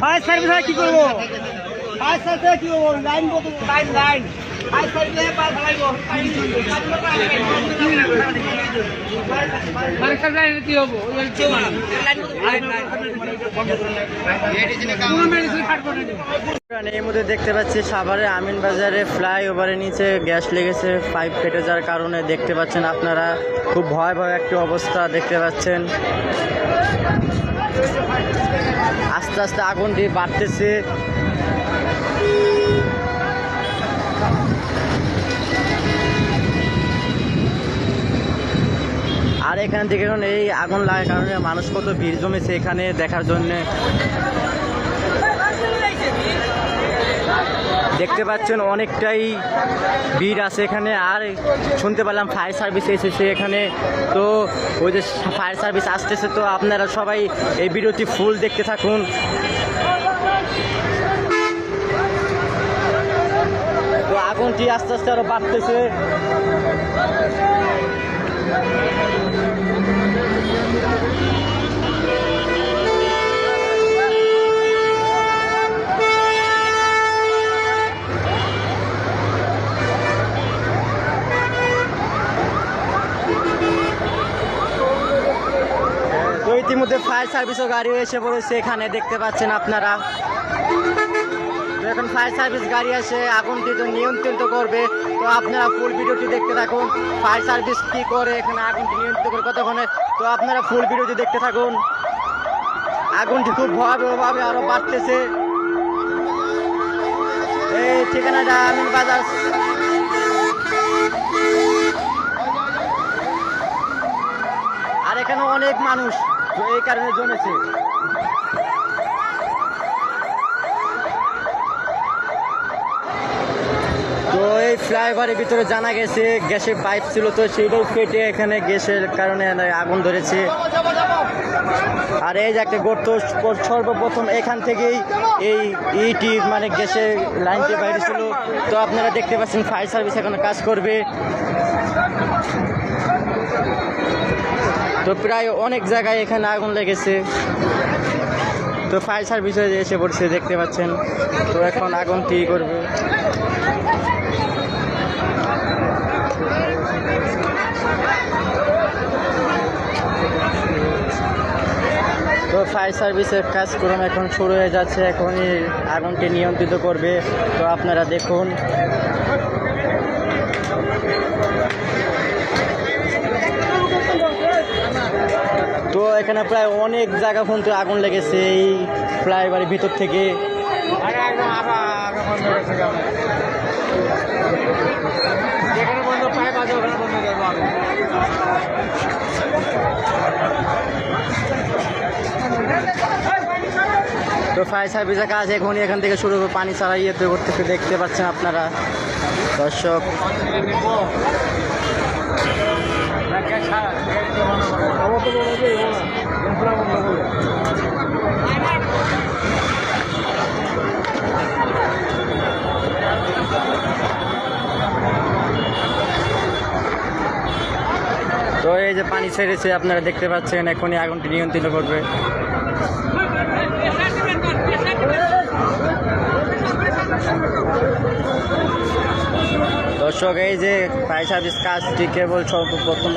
Fire service কি করব? Fire service কি করব? Line line line fire service পার ফেলাইবো। ফায়ার লাইন কি হব? এই মধ্যে দেখতে পাচ্ছি সাভারে আমিন বাজারে ফ্লাইওভারের নিচে গ্যাস লেগেছে পাইপ ফেটে যাওয়ার কারণে দেখতে পাচ্ছেন আপনারা খুব ভয়াবহ একটি অবস্থা দেখতে পাচ্ছেন। আস্তে আস্তে আগুনটি বাড়তেছে। আর এখান থেকে এখন এই আগুন লাগার কারণে মানুষ কত ভিড় জমেছে এখানে দেখার জন্যে। দেখতে পাচ্ছেন অনেকটাই ভিড় আছে এখানে। আর শুনতে পেলাম ফায়ার সার্ভিস এসেছে এখানে। তো ওই যে ফায়ার সার্ভিস আসতেছে, তো আপনারা সবাই এই বিরতি ফুল দেখতে থাকুন। তো আগুনটি আস্তে আস্তে আরও বাড়তেছে। ইতিমধ্যে ফায়ার সার্ভিসও গাড়ি এসে পড়েছে, এখানে দেখতে পাচ্ছেন আপনারা। এখন ফায়ার সার্ভিস গাড়ি এসে আগুনটি তো নিয়ন্ত্রিত করবে। তো আপনারা ফুল ভিডিওটি দেখতে থাকুন, ফায়ার সার্ভিস কী করে এখানে আগুনটি নিয়ন্ত্রিত করে কতক্ষণে। তো আপনারা ফুল ভিডিওটি দেখতে থাকুন। আগুনটি খুব ভয়াবহভাবে আরও বাড়তেছে। এই ঠিকানাটা আমিন বাজার আর এখানে অনেক মানুষ এই কারণে জমেছে। তো ফ্লাইওভারের ভিতরে জানা গেছে গ্যাসের পাইপ ছিল, তো সেইটাও কেটে এখানে গ্যাসের কারণে আগুন ধরেছে। আর এই যে একটা গর্ত, সর্বপ্রথম এখান থেকেই এই ইটি মানে গ্যাসের লাইনটি বাইরে ছিল। তো আপনারা দেখতে পাচ্ছেন ফায়ার সার্ভিস এখানে কাজ করবে। তো প্রায় অনেক জায়গায় এখানে আগুন লেগেছে। তো ফায়ার সার্ভিস হয়ে এসে পড়ছে, দেখতে পাচ্ছেন। তো এখন আগুন কি করবে? তো ফায়ার সার্ভিসের কাজকর্ম এখন শুরু হয়ে যাচ্ছে, এখনই আগুনটি নিয়ন্ত্রিত করবে। তো আপনারা দেখুন। তো এখানে প্রায় অনেক জায়গা পর্যন্ত আগুন লেগেছে, এই ফ্লাইওভারের ভিতর থেকে। তো ফায়ার সার্ভিসের কাজ এখনই এখান থেকে শুরু হবে, পানি ছাড়াই ইয়েতে করতেছে দেখতে পাচ্ছেন আপনারা। দর্শক তো এই যে পানি ছেড়েছে আপনারা দেখতে পাচ্ছেন এখনই আগুনটি নিয়ন্ত্রিত করবে। দর্শক, এই যে ফায়ার সার্ভিস কাজটি কেবল সর্বপ্রথম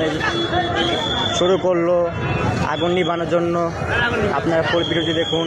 শুরু করল আগুন নিবানোর জন্য। আপনারা ফুল ভিডিওটি দেখুন।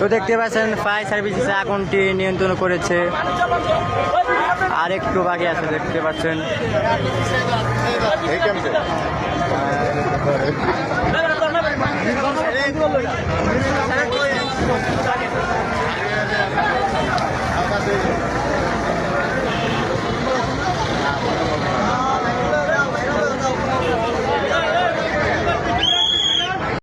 তো দেখতে পাচ্ছেন ফায়ার সার্ভিসেস আগুনটি নিয়ন্ত্রণ করেছে। আর একটু বাকি আছে দেখতে পাচ্ছেন।